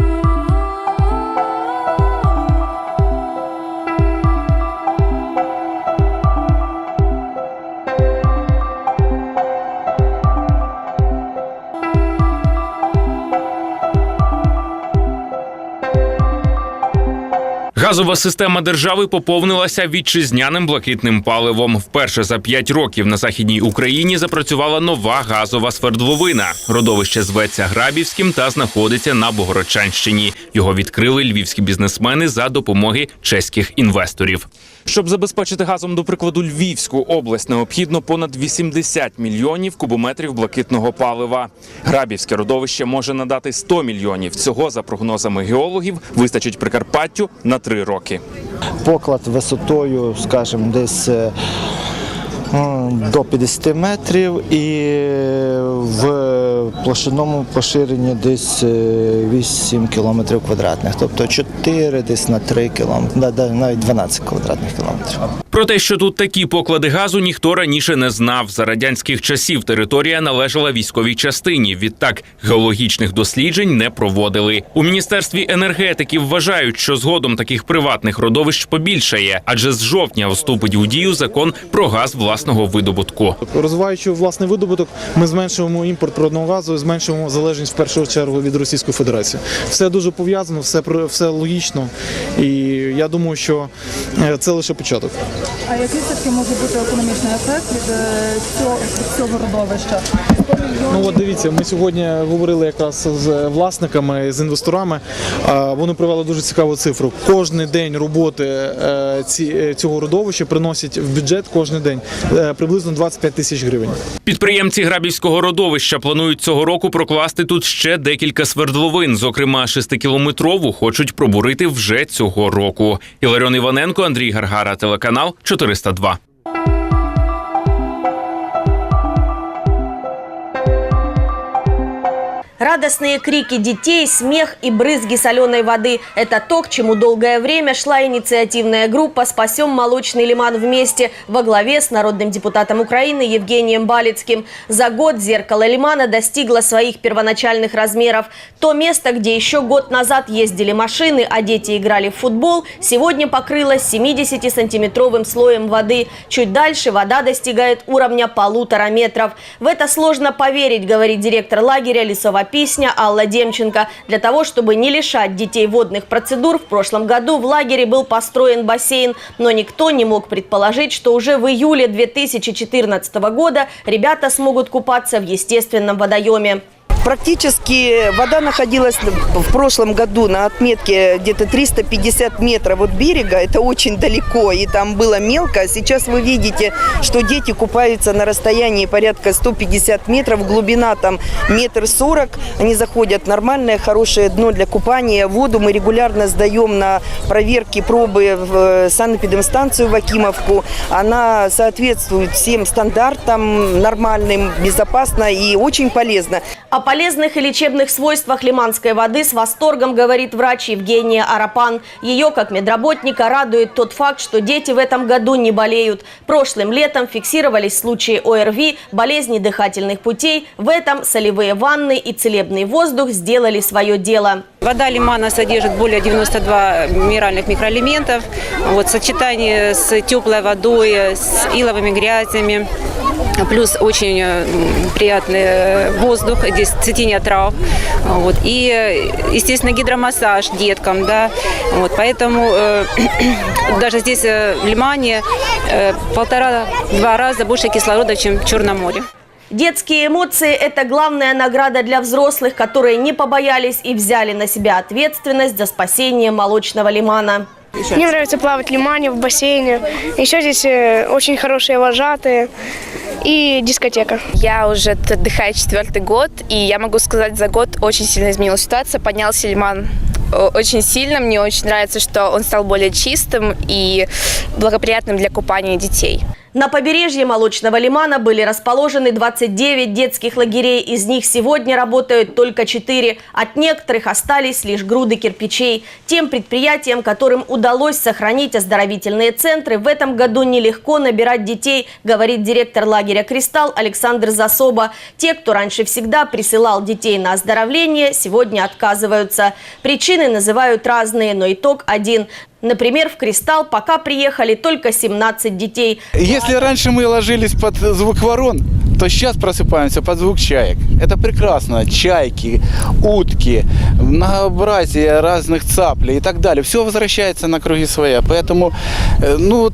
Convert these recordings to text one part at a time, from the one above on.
you. Газова система держави поповнилася вітчизняним блакитним паливом. Вперше за п'ять років на західній Україні запрацювала нова газова свердловина. Родовище зветься Грабівським та знаходиться на Богородчанщині. Його відкрили львівські бізнесмени за допомоги чеських інвесторів. Щоб забезпечити газом, до прикладу, Львівську область необхідно понад 80 мільйонів кубометрів блакитного палива. Грабівське родовище може надати 100 мільйонів. Цього за прогнозами геологів вистачить Прикарпаттю на три роки. поклад висотою, скажімо, десь е, до 50 метрів і в площинному поширенні десь е, 8 кілометрів квадратних, тобто 4 десь на 3 кілометри, навіть 12 квадратних кілометрів. Про те, що тут такі поклади газу, ніхто раніше не знав. За радянських часів територія належала військовій частині. Відтак геологічних досліджень не проводили. У міністерстві енергетики вважають, що згодом таких приватних родовищ побільшає, адже з жовтня вступить у дію закон про газ власного видобутку. Розвиваючи власний видобуток, ми зменшуємо імпорт природного газу, і зменшуємо залежність в першу чергу від Російської Федерації. Все дуже пов'язано, все все логічно, і я думаю, що е, це лише початок. А який все-таки може бути економічний ефект від е, цього, цього родовища? Ну от дивіться, ми сьогодні говорили якраз з власниками, з інвесторами. Вони привели дуже цікаву цифру. Кожний день роботи е, ці- е, цього родовища приносять в бюджет кожен день приблизно 25 тисяч гривень. Підприємці Грабівського родовища планують цього року прокласти тут ще декілька свердловин. Зокрема, шестикілометрову хочуть пробурити вже цього року. Іларіон Іваненко, Андрій Гаргара, телеканал 402. Радостные крики детей, смех и брызги соленой воды – это то, к чему долгое время шла инициативная группа «Спасем молочный лиман вместе» во главе с народным депутатом Украины Евгением Балицким. За год зеркало лимана достигло своих первоначальных размеров. То место, где еще год назад ездили машины, а дети играли в футбол, сегодня покрылось 70-сантиметровым слоем воды. Чуть дальше вода достигает уровня полутора метров. В это сложно поверить, говорит директор лагеря «Лесова песня» Алла Демченко. Для того, чтобы не лишать детей водных процедур, в прошлом году в лагере был построен бассейн. Но никто не мог предположить, что уже в июле 2014 года ребята смогут купаться в естественном водоеме. Практически вода находилась в прошлом году на отметке где-то 350 метров от берега. Это очень далеко, и там было мелко. А Сейчас вы видите, что дети купаются на расстоянии порядка 150 метров. Глубина там метр сорок. Они заходят. Нормальное, хорошее дно для купания. Воду мы регулярно сдаем на проверки пробы в э, санэпидемстанцию в Акимовку. Она соответствует всем стандартам нормальным, безопасно и очень полезно. О полезных и лечебных свойствах лиманской воды с восторгом говорит врач Евгения Арапан. Ее, как медработника, радует тот факт, что дети в этом году не болеют. Прошлым летом фиксировались случаи ОРВИ, болезней дыхательных путей. В этом солевые ванны и целебный воздух сделали свое дело. Вода лимана содержит более 92 минеральных микроэлементов. Вот, сочетание с теплой водой, с иловыми грязями. Плюс очень э, приятный э, воздух, здесь цветение трав. Вот, и, э, естественно, гидромассаж деткам. Да, вот, поэтому э, даже здесь в Лимане э, полтора-два раза больше кислорода, чем в Черном море. Детские эмоции – это главная награда для взрослых, которые не побоялись и взяли на себя ответственность за спасение молочного лимана. Мне нравится плавать в лимане, в бассейне. Еще здесь э, очень хорошие вожатые и дискотека. Я уже тут отдыхаю четвертый год, и я могу сказать, за год очень сильно изменилась ситуация. Поднялся лиман э, очень сильно. Мне очень нравится, что он стал более чистым и благоприятным для купания детей. На побережье Молочного лимана были расположены 29 детских лагерей, из них сегодня работают только 4. От некоторых остались лишь груды кирпичей. Тем предприятиям, которым удалось сохранить оздоровительные центры, в этом году нелегко набирать детей, говорит директор лагеря «Кристалл» Александр Засоба. Те, кто раньше всегда присылал детей на оздоровление, сегодня отказываются. Причины называют разные, но итог один. Например, в «Кристалл» пока приехали только 17 детей. Если раньше мы ложились под звук ворон, то сейчас просыпаемся под звук чаек. Это прекрасно. Чайки, утки, многообразие разных цаплей и так далее. Все возвращается на круги своя. Поэтому, э, ну,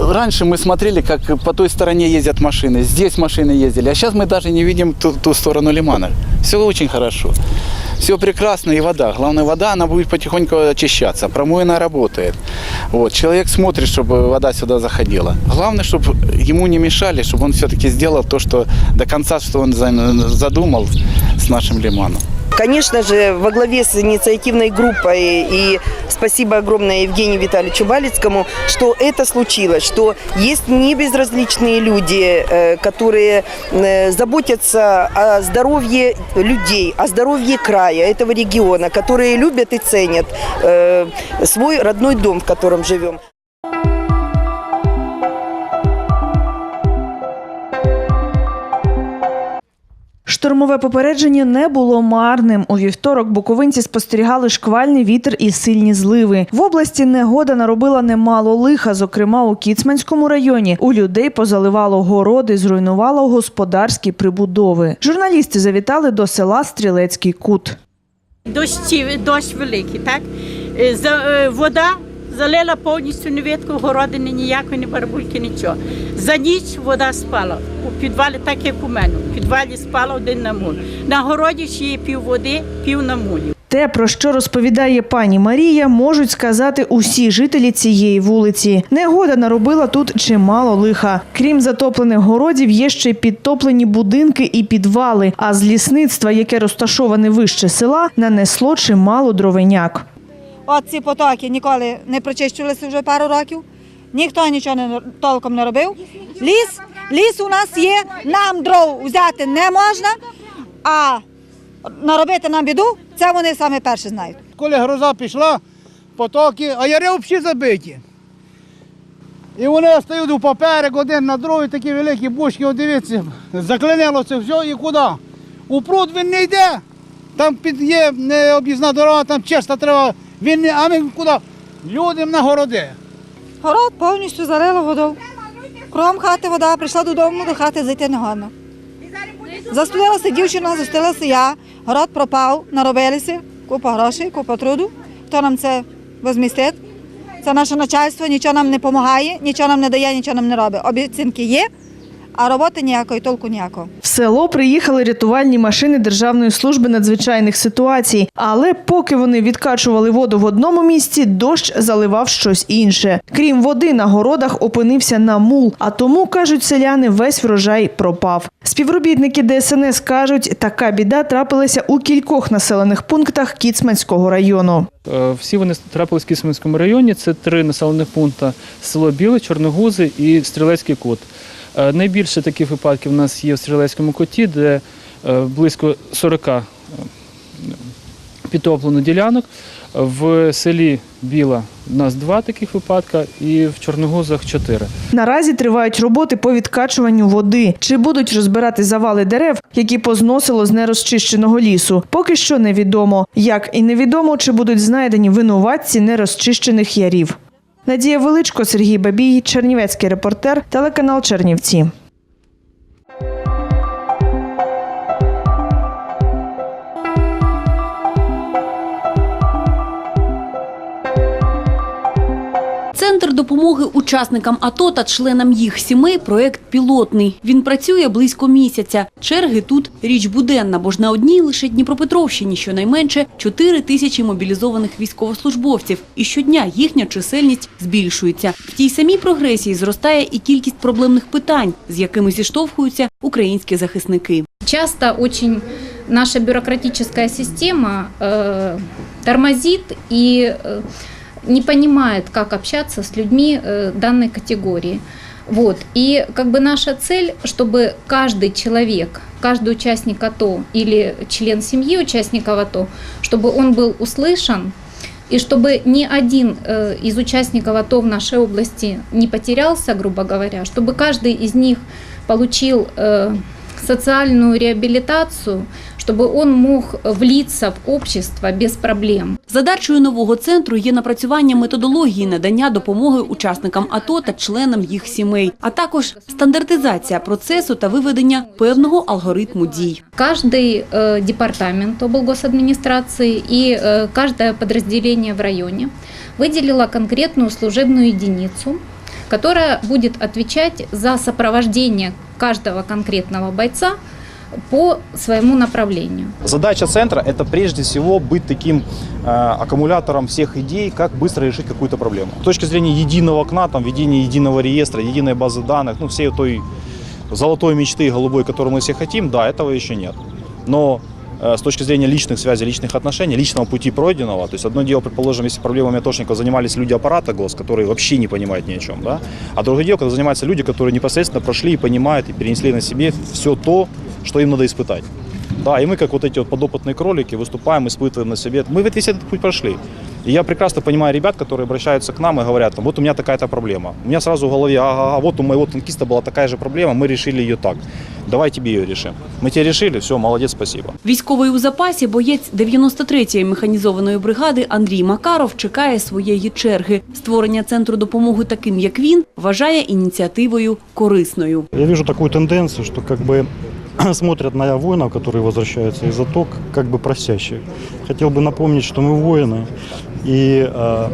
Раньше мы смотрели, как по той стороне ездят машины, здесь машины ездили, а сейчас мы даже не видим ту, ту сторону лимана. Все очень хорошо. Все прекрасно и вода. Главное, вода, она будет потихоньку очищаться. Промоина работает. Вот. Человек смотрит, чтобы вода сюда заходила. Главное, чтобы ему не мешали, чтобы он все-таки сделал то, что до конца, что он за- задумал с нашим лиманом. Конечно же, во главе с инициативной группой и спасибо огромное Евгению Витальевичу Балицкому, что это случилось, что есть небезразличные люди, э, которые э, заботятся о здоровье людей, о здоровье края, этого региона, которые любят и ценят э, свой родной дом, в котором живем. Штормове попередження не було марним. У вівторок буковинці спостерігали шквальний вітер і сильні зливи. В області негода наробила немало лиха, зокрема у Кіцманському районі. У людей позаливало городи, зруйнувало господарські прибудови. Журналісти завітали до села Стрілецький кут. Дощі, дощ великий, так? Е, е, вода залила повністю невідку, городини ніякої, ні барбульки, нічого. За ніч вода спала. У підвалі, так як у мене. У підвалі спала один на муль. На городі ще є пів води, пів на мулі. Те, про що розповідає пані Марія, можуть сказати усі жителі цієї вулиці. Негода наробила тут чимало лиха. Крім затоплених городів, є ще підтоплені будинки і підвали. А з лісництва, яке розташоване вище села, нанесло чимало дровеняк. От ці потоки ніколи не прочищувалися вже пару років. Ніхто нічого не, толком не робив. Ліс, ліс у нас є, нам дров взяти не можна, а наробити нам біду, це вони саме перші знають. Коли гроза пішла, потоки, а яри взагалі забиті. І вони стають поперек один на другий, такі великі бушки, дивіться, заклинило це все і куди? У пруд він не йде. Там є об'їзна дорога, там чиста треба. Він не, а ми куди? Людям на городи. Город повністю залило водою. Кром хати вода, прийшла додому, до хати зайти не годно. Застудилася дівчина, застудилася я, город пропав, наробилися, купа грошей, купа труду. Хто нам це возмістить? Це наше начальство, нічого нам не допомагає, нічого нам не дає, нічого нам не робить. Обіцянки є, а роботи ніякої, толку ніякого. В село приїхали рятувальні машини Державної служби надзвичайних ситуацій. Але поки вони відкачували воду в одному місці, дощ заливав щось інше. Крім води, на городах опинився намул. А тому, кажуть селяни, весь врожай пропав. Співробітники ДСНС кажуть, така біда трапилася у кількох населених пунктах Кіцманського району. Е, Всі вони трапились в Кисменському районі. Це три населених пункти: село Біле, Чорногузи і Стрілецький кут. Е, Найбільше таких випадків у нас є в Стрілецькому коті, де е, близько 40 е, підтоплено ділянок. В селі Біла у нас два таких випадка, і в Чорногузах чотири. Наразі тривають роботи по відкачуванню води. Чи будуть розбирати завали дерев, які позносило з нерозчищеного лісу? Поки що невідомо. Як і невідомо, чи будуть знайдені винуватці нерозчищених ярів. Надія Величко, Сергій Бабій, Чернівецький репортер, телеканал Чернівці. Центр допомоги учасникам АТО та членам їх сімей – проект пілотний. Він працює близько місяця. Черги тут річ буденна, бо ж на одній лише Дніпропетровщині щонайменше 4 тисячі мобілізованих військовослужбовців. І щодня їхня чисельність збільшується. В тій самій прогресії зростає і кількість проблемних питань, з якими зіштовхуються українські захисники. Часто очень наша бюрократическая система э, тормозит и э, не понимает, как общаться с людьми э, данной категории. Вот. И как бы наша цель, чтобы каждый человек, каждый участник АТО или член семьи участников АТО, чтобы он был услышан, и чтобы ни один э, из участников АТО в нашей области не потерялся, грубо говоря, чтобы каждый из них получил э, социальную реабилитацию, чтобы он мог влиться в общество без проблем. Задачею нового центру є напрацювання методології надання допомоги учасникам АТО та членам їх сімей, а також стандартизація процесу та виведення певного алгоритму дій. Каждый э, департамент облгосадминистрации и э, каждое подразделение в районе выделило конкретную служебную единицу, которая будет отвечать за сопровождение каждого конкретного бойца По своему направлению. Задача центра – это прежде всего быть таким э, аккумулятором всех идей, как быстро решить какую-то проблему. С точки зрения единого окна, там, введения единого реестра, единой базы данных, ну, всей той золотой мечты голубой, которую мы все хотим, да, этого еще нет. Но э, с точки зрения личных связей, личных отношений, личного пути пройденного, то есть одно дело, предположим, если проблемами атошников занимались люди аппарата ГОС, которые вообще не понимают ни о чем, да, а другое дело, когда занимаются люди, которые непосредственно прошли и понимают, и перенесли на себе все то, что им надо испытать. Да, и мы, как вот эти вот подопытные кролики, выступаем, испытываем на себе. Мы ведь весь этот путь прошли. И я прекрасно понимаю ребят, которые обращаются к нам и говорят, там, вот у меня такая-то проблема. У меня сразу в голове, ага, а вот у моего танкиста была такая же проблема, мы решили ее так. Давай тебе ее решим. Мы тебе решили, все, молодец, спасибо. Військовий у запасі боєць 93-ї механізованої бригади Андрій Макаров чекає своєї черги. Створення центру допомоги таким, як він, вважає ініціативою корисною. Я вижу такую тенденцию, что как бы смотрят на воинов, которые возвращаются из АТО, как бы просящих. Хотел бы напомнить, что мы воины, и э,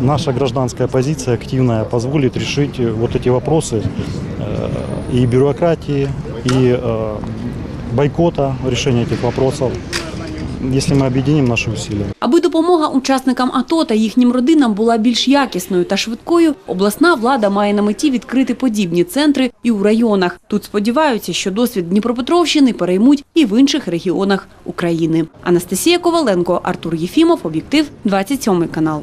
наша гражданская позиция активная позволит решить вот эти вопросы э, и бюрократии, и э, бойкота решения этих вопросов, если мы объединим наши усилия. Аби допомога учасникам АТО та їхнім родинам була більш якісною та швидкою, обласна влада має на меті відкрити подібні центри і у районах. Тут сподіваються, що досвід Дніпропетровщини переймуть і в інших регіонах України. Анастасія Коваленко, Артур Єфімов, об'єктив 27 канал.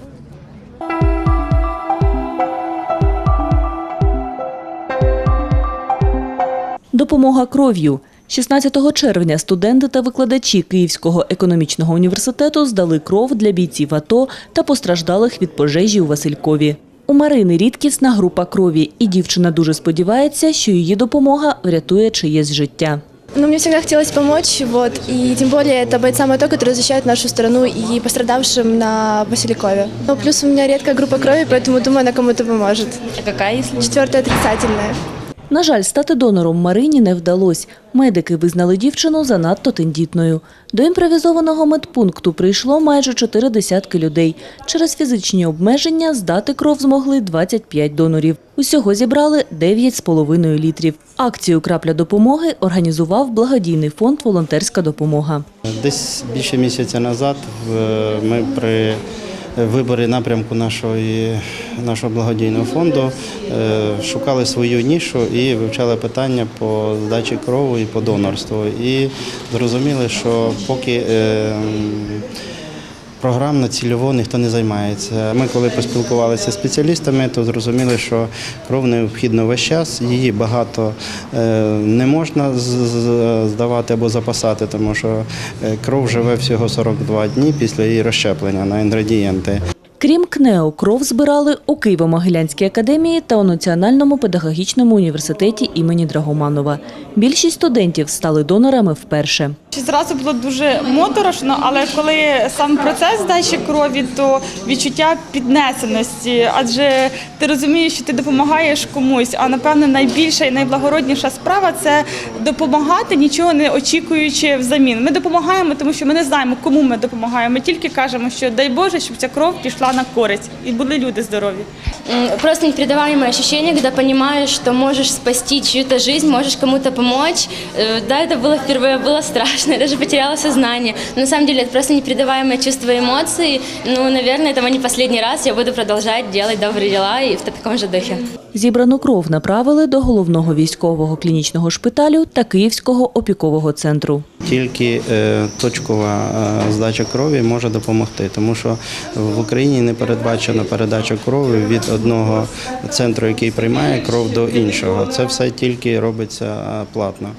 Допомога кров'ю. 16 червня студенти та викладачі Київського економічного університету здали кров для бійців АТО та постраждалих від пожежі у Василькові. У Марини рідкісна група крові, і дівчина дуже сподівається, що її допомога врятує чиєсь життя. Ну, мне всегда хотелось помочь, вот, и тем более это бойцам АТО, которые защищают нашу страну и пострадавшим на Василикове. Ну, плюс у меня редкая группа крови, поэтому думаю, она кому-то поможет. А какая, если? Четвертая отрицательная. На жаль, стати донором Марині не вдалося. Медики визнали дівчину занадто тендітною. До імпровізованого медпункту прийшло майже чотири десятки людей. Через фізичні обмеження здати кров змогли 25 донорів. Усього зібрали 9,5 літрів. Акцію «Крапля допомоги» організував благодійний фонд «Волонтерська допомога». Десь більше місяця назад ми при виборі напрямку нашої, нашого благодійного фонду е, шукали свою нішу і вивчали питання по здачі крову і по донорству. І зрозуміли, що поки е, Програмно цільово ніхто не займається. Ми, коли поспілкувалися з спеціалістами, то зрозуміли, що кров необхідна весь час, її багато е, не можна здавати або запасати, тому що е, кров живе всього 42 дні після її розщеплення на інгредієнти. Крім КНЕО, кров збирали у Києво-Могилянській академії та у Національному педагогічному університеті імені Драгоманова. Більшість студентів стали донорами вперше. Зразу було дуже моторошно, але коли сам процес здачі крові, то відчуття піднесеності, адже ти розумієш, що ти допомагаєш комусь. А напевно найбільша і найблагородніша справа це допомагати, нічого не очікуючи взамін. Ми допомагаємо, тому що ми не знаємо, кому ми допомагаємо. Ми тільки кажемо, що дай Боже, щоб ця кров пішла на користь і були люди здорові. М, Просто непередаваемое ощущение, когда понимаешь, что можешь спасти чью-то жизнь, можешь кому-то помочь. Э, Да, это было впервые, было страшно, я даже потеряла сознание. Но на самом деле это просто непередаваемое чувство эмоций. Ну, наверное, это не последний раз. Я буду продолжать делать добрые дела и в таком же духе. Зібрану кров направили до головного військового клінічного шпиталю та Київського опікового центру. Тільки е, точкова е, здача крові може допомогти, тому що в Україні Україні не передбачено передачу крові від одного центру, який приймає кров до іншого. Це все тільки робиться е, платно.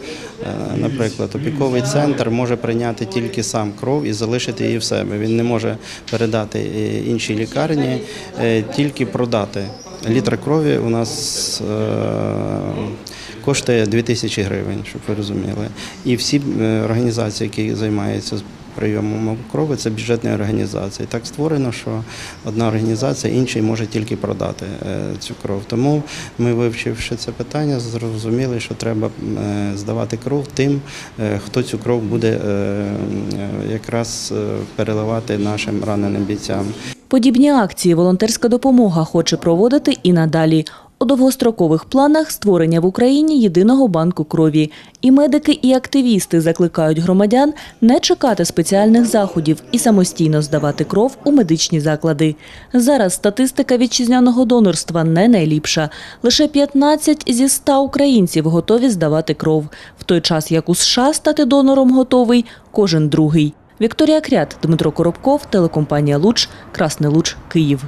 Е, Наприклад, опіковий центр може прийняти тільки сам кров і залишити її в себе. Він не може передати е, іншій лікарні, тільки продати. Літр крові у нас коштує 2000 гривень, щоб ви розуміли. І всі організації, які займаються прийомом крові, це бюджетні організації. Так створено, що одна організація іншій може тільки продати е, цю кров. Тому ми, вивчивши це питання, зрозуміли, що треба е, здавати кров тим, е, хто цю кров буде якраз переливати нашим раненим бійцям. Подібні акції волонтерська допомога хоче проводити і надалі. У довгострокових планах створення в Україні єдиного банку крові. І медики, і активісти закликають громадян не чекати спеціальних заходів і самостійно здавати кров у медичні заклади. Зараз статистика вітчизняного донорства не найліпша. Лише 15 зі 100 українців готові здавати кров, в той час як у США стати донором готовий кожен другий. Вікторія Крят, Дмитро Коробков, телекомпанія Луч, Красний Луч, Київ.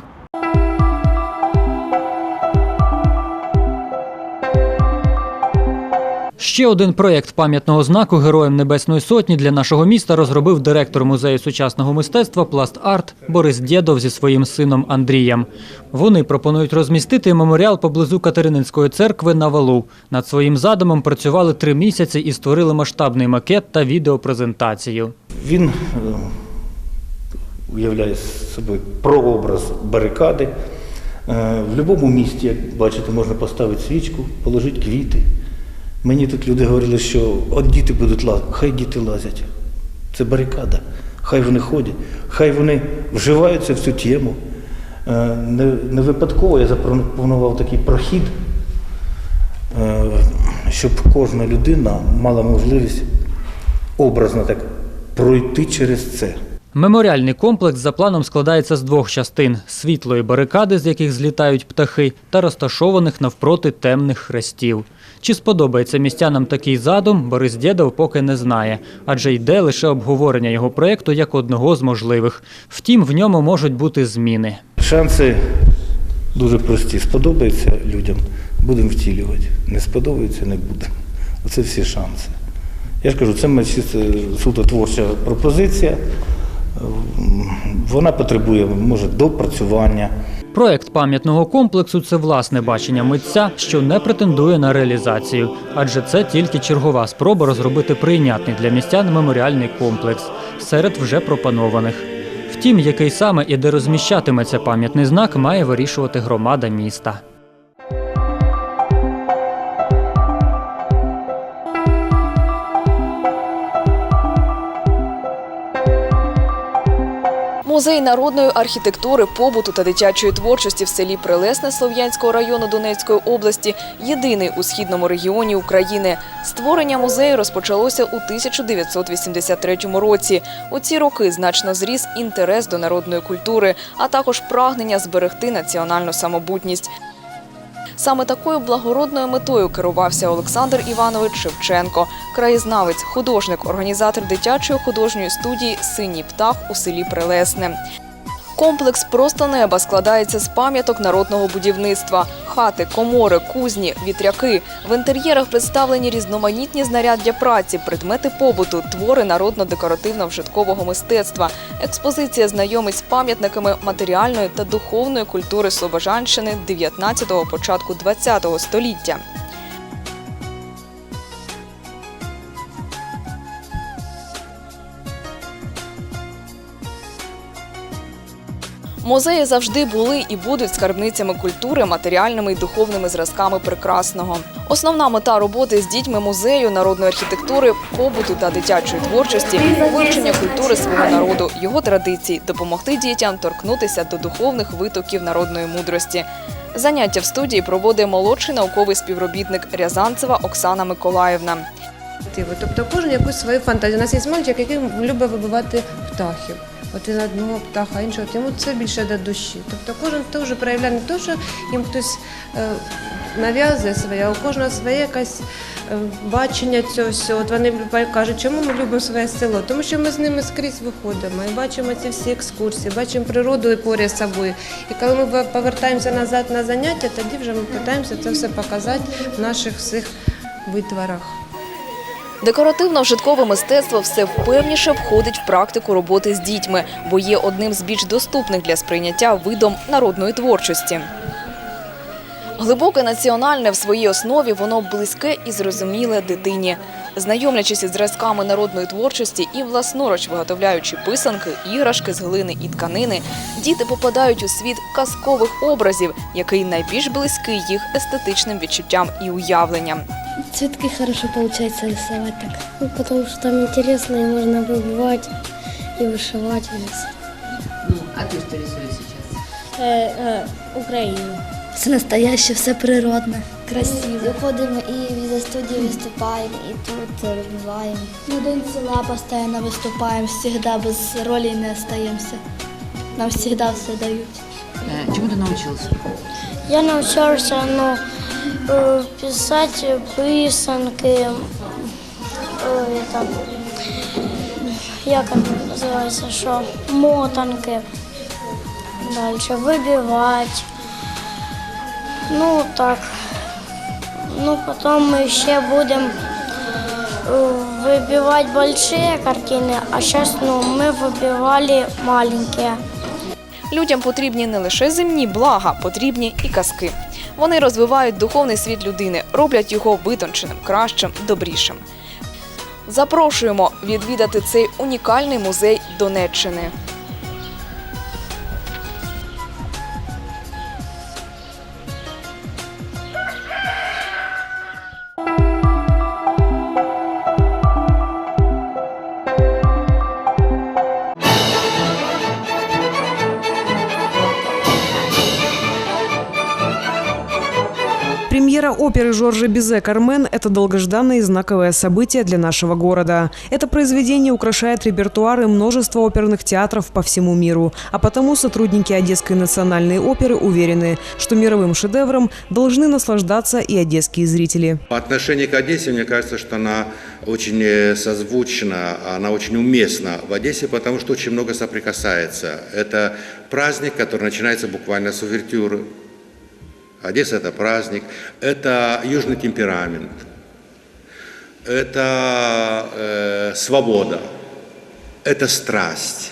Ще один проєкт пам'ятного знаку Героям Небесної Сотні для нашого міста розробив директор музею сучасного мистецтва Пласт Арт Борис Дєдов зі своїм сином Андрієм. Вони пропонують розмістити меморіал поблизу Катерининської церкви на валу. Над своїм задумом працювали три місяці і створили масштабний макет та відеопрезентацію. Він е, уявляє собою прообраз барикади. Е, В будь-якому місті, як бачите, можна поставити свічку, положити квіти. Мені тут люди говорили, що от діти будуть лазити, хай діти лазять. Це барикада. Хай вони ходять, хай вони вживаються в цю тему. Е, Не, не випадково я запропонував такий прохід, е, щоб кожна людина мала можливість образно так пройти через це. Меморіальний комплекс за планом складається з двох частин: світлої барикади, з яких злітають птахи, та розташованих навпроти темних хрестів. Чи сподобається містянам такий задум, Борис Дєдов поки не знає, адже йде лише обговорення його проєкту як одного з можливих. Втім, в ньому можуть бути зміни. Шанси дуже прості. Сподобається людям, будемо втілювати. Не сподобається, не будемо. Оце всі шанси. Я ж кажу, це суто творча пропозиція. Вона потребує, може, допрацювання. Проект пам'ятного комплексу це власне бачення митця, що не претендує на реалізацію, адже це тільки чергова спроба розробити прийнятний для містян меморіальний комплекс серед вже пропонованих. Втім, який саме і де розміщатиметься пам'ятний знак, має вирішувати громада міста. Музей народної архітектури, побуту та дитячої творчості в селі Прилесне Слов'янського району Донецької області єдиний у східному регіоні України. Створення музею розпочалося у 1983 році. У ці роки значно зріс інтерес до народної культури, а також прагнення зберегти національну самобутність. Саме такою благородною метою керувався Олександр Іванович Шевченко, краєзнавець, художник, організатор дитячої художньої студії Синій птах у селі Прилесне. Комплекс просто неба складається з пам'яток народного будівництва: хати, комори, кузні, вітряки. В інтер'єрах представлені різноманітні знаряддя праці, предмети побуту, твори народно-декоративно-вжиткового мистецтва. Експозиція знайомить з пам'ятниками матеріальної та духовної культури Слобожанщини 19-го, початку 20-го століття. Музеї завжди були і будуть скарбницями культури, матеріальними і духовними зразками прекрасного. Основна мета роботи з дітьми музею народної архітектури, побуту та дитячої творчості вивчення культури свого народу, його традицій, допомогти дітям торкнутися до духовних витоків народної мудрості. Заняття в студії проводить молодший науковий співробітник Рязанцева Оксана Миколаївна. Тобто кожен якусь свою фантазію. У нас є мальчик, який любить вибивати птахів. Він одного птаха, іншого, йому це більше до душі. Тобто кожен теж проявляє не те, що їм хтось е, нав'язує своє, а у кожного своя якась е, бачення цього всього. От вони кажуть, чому ми любимо своє село? Тому що ми з ними скрізь виходимо і бачимо ці всі екскурсії, бачимо природу і поряд з собою. І коли ми повертаємося назад на заняття, тоді вже ми намагаємося це все показати в наших всіх витворах. Декоративно-вжиткове мистецтво все впевніше входить в практику роботи з дітьми, бо є одним з більш доступних для сприйняття видом народної творчості. Глибоке національне в своїй основі воно близьке і зрозуміле дитині. Знайомлячись із зразками народної творчості і власноруч виготовляючи писанки, іграшки з глини і тканини, діти попадають у світ казкових образів, який найбільш близький їх естетичним відчуттям і уявленням. Цветки хорошо получается рисовать так. Ну, потому что там интересно, и можно выбивать и вышивать. А ты что рисуешь сейчас? Э, э, Украину. Все настоящее, все природне, красиво. Виходимо і за студії виступаємо, і тут розбиваємо. На День села постійно виступаємо, завжди без ролі не остаємося. Нам завжди все дають. Э, Чему ты научился? Я навчався ну, е, писати писанки. Там, як воно називається, що мотанки. Далі вибивати. Ну так. Ну, потім ми ще будемо е, вибивати великі картини, а зараз ну, ми вибивали маленькі. Людям потрібні не лише земні блага, потрібні і казки. Вони розвивають духовний світ людини, роблять його витонченим, кращим, добрішим. Запрошуємо відвідати цей унікальний музей Донеччини. Жоржа Бизе «Кармен» – это долгожданное и знаковое событие для нашего города. Это произведение украшает репертуары множества оперных театров по всему миру. А потому сотрудники Одесской национальной оперы уверены, что мировым шедевром должны наслаждаться и одесские зрители. По отношению к Одессе, мне кажется, что она очень э, созвучна, она очень уместна в Одессе, потому что очень много соприкасается. Это праздник, который начинается буквально с увертюры. Одесса – это праздник, это южный темперамент, это э, свобода, это страсть,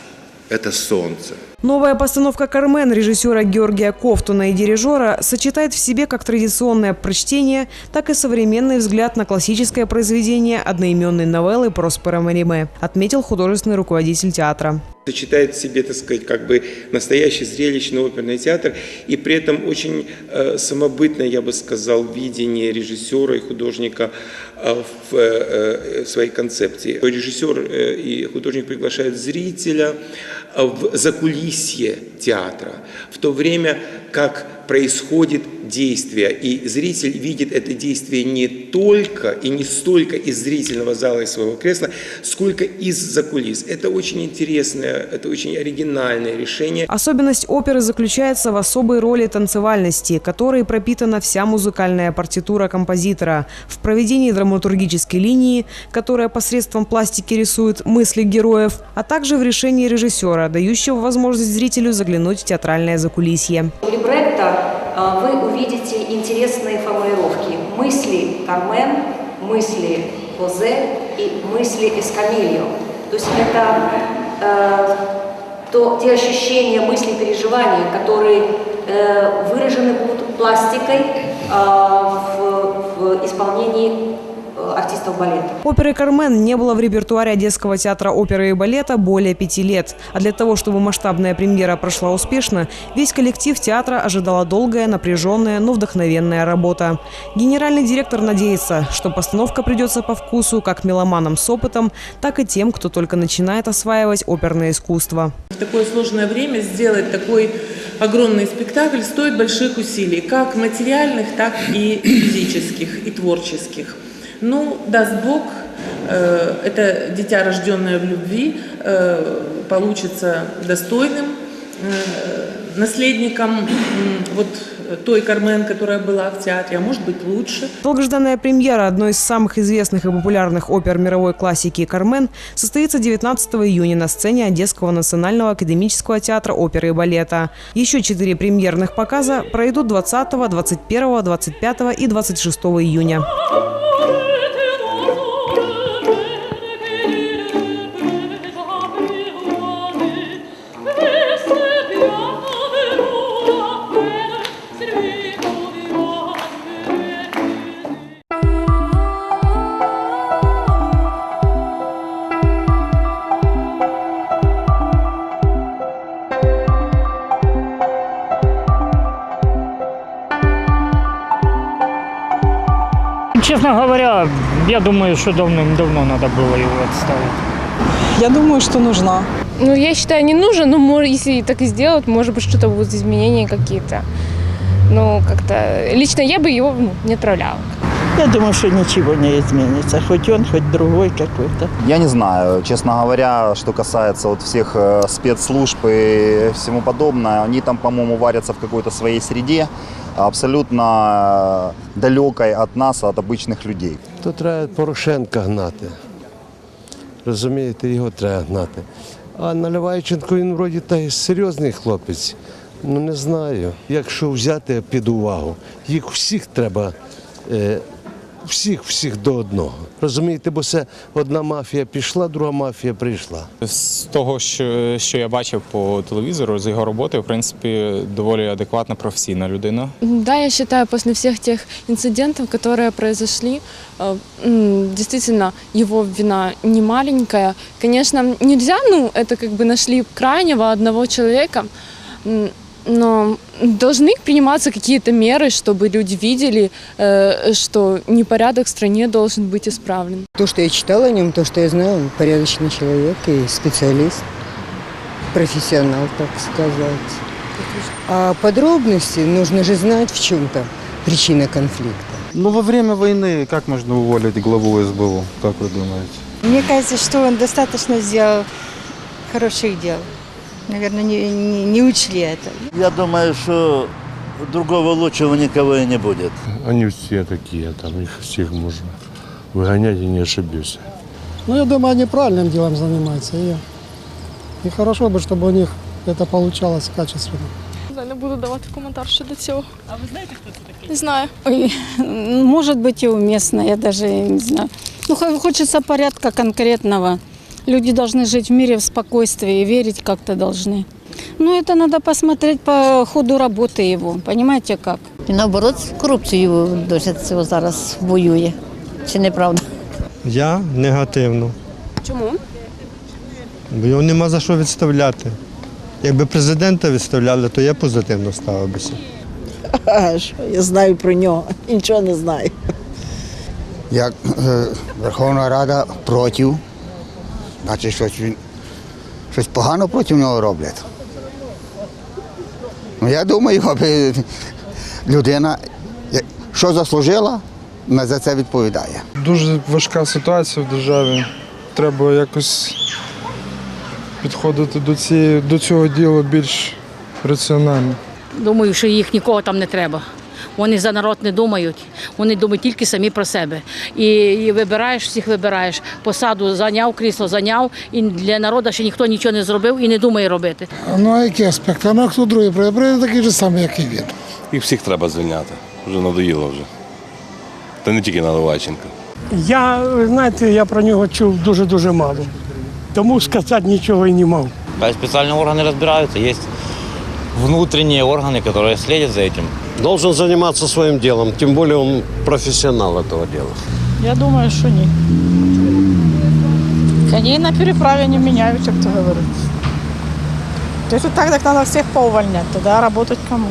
это солнце. Новая постановка «Кармен» режиссера Георгия Кофтуна и дирижера сочетает в себе как традиционное прочтение, так и современный взгляд на классическое произведение одноименной новеллы Проспера Мариме, отметил художественный руководитель театра. сочетает в себе, так сказать, как бы настоящий зрелищный оперный театр и при этом очень э, самобытное, я бы сказал, видение режиссера и художника в э, своей концепции. Режиссер э, и художник приглашают зрителя э, в закулисье театра, в то время как происходит действие, и зритель видит это действие не только и не столько из зрительного зала и своего кресла, сколько из-за кулис. Это очень интересное, это очень оригинальное решение. Особенность оперы заключается в особой роли танцевальности, которой пропитана вся музыкальная партитура композитора, в проведении драматургической линии, которая посредством пластики рисует мысли героев, а также в решении режиссера, дающего возможность зрителю заглянуть в театральное закулисье. Либретто а, вы увидите интересные формулировки. Мысли Кармен, мысли Хозе и мысли Эскамильо. То есть это э, то, те ощущения, мысли, переживания, которые э, выражены будут пластикой э, в, в исполнении артистов балета. Оперы «Кармен» не было в репертуаре Одесского театра оперы и балета более пяти лет. А для того, чтобы масштабная премьера прошла успешно, весь коллектив театра ожидала долгая, напряженная, но вдохновенная работа. Генеральный директор надеется, что постановка придется по вкусу как меломанам с опытом, так и тем, кто только начинает осваивать оперное искусство. В такое сложное время сделать такой огромный спектакль стоит больших усилий, как материальных, так и физических, и творческих. Ну, даст Бог, э, это дитя, рожденное в любви, э, получится достойным э, наследником вот, той Кармен, которая была в театре, а может быть лучше. Долгожданная премьера одной из самых известных и популярных опер мировой классики «Кармен» состоится 19 июня на сцене Одесского национального академического театра оперы и балета. Еще четыре премьерных показа пройдут 20, 21, 25 и 26 июня. Что давным-давно надо было его отставить. Я думаю, что нужна. Ну, я считаю, не нужен, но может, если так и сделать, может быть, что-то будут изменения какие-то. Ну, как-то лично я бы его ну, не отправляла. Я думаю, что ничего не изменится. Хоть он, хоть другой какой-то. Я не знаю, честно говоря, что касается вот всех э, спецслужб и всему подобное. Они там, по-моему, варятся в какой-то своей среде, абсолютно э, далекой от нас, от обычных людей. То треба Порошенка гнати. Розумієте, його треба гнати. А Наливайченко він вроді та й серйозний хлопець. Ну не знаю. Якщо взяти під увагу, їх всіх треба, е, всіх, всіх до одного. Розумієте, бо це одна мафія пішла, друга мафія прийшла. З того, що, що я бачив по телевізору, з його роботи, в принципі, доволі адекватна професійна людина. Да, я считаю, после всех тех инцидентов, которые произошли, э, м, действительно, его вина не маленькая. Конечно, нельзя, ну, это как бы нашли крайнего одного человека, м, Но должны приниматься какие-то меры, чтобы люди видели, э, что непорядок в стране должен быть исправлен. То, что я читала о нем, то, что я знаю, он порядочный человек и специалист, профессионал, так сказать. А подробности нужно же знать в чем-то причина конфликта. Ну, во время войны как можно уволить главу СБУ, как вы думаете? Мне кажется, что он достаточно сделал хороших дел. Наверное, не, не, не учли это. Я думаю, что другого лучшего никого и не будет. Они все такие, там их всех можно выгонять и не ошибешься. Ну, я думаю, они правильным делом занимаются. И, и хорошо бы, чтобы у них это получалось качественно. Не буду давати коментар щодо цього. А вы знаете, кто это такие? Не знаю. Ой, может быть и уместно, я даже не знаю. Ну, хо- хочется порядка конкретного. Люди должны жить в мире, в спокойствии, и верить как-то должны. Ну, это надо посмотреть по ходу работы его, понимаете как? І наоборот, з корупцією дуже цього зараз воює. Чи неправда? Я негативно, Чому? бо його нема за що відставляти. Якби президента відставляли, то я позитивно ставився. А, що я знаю про нього, нічого не знаю. Як е, Верховна Рада проти, значить щось, він, щось погано проти нього роблять. Ну, я думаю, аби людина, що заслужила, вона за це відповідає. Дуже важка ситуація в державі. Треба якось підходити до, цієї, до цього діла більш раціонально. Думаю, що їх нікого там не треба. Вони за народ не думають, вони думають тільки самі про себе. І, і вибираєш, всіх вибираєш. Посаду зайняв, крісло зайняв, і для народу ще ніхто нічого не зробив і не думає робити. Ну, а який аспект? А ну, хто другий? Прийде такий же самий, як і він. Їх всіх треба звільняти. Вже надоїло вже. Та не тільки Наливайченка. Я, ви знаєте, я про нього чув дуже-дуже мало. Тому сказати нічого і не мав. Специальные органы разбираются, есть внутренние органы, которые следят за этим. Должен заниматься своим делом, тем более он профессионал этого дела. Я думаю, що ні. Коні на переправі не міняють, як то говорить. Тобто так, так треба всіх поувольняти, тоді працювати кому?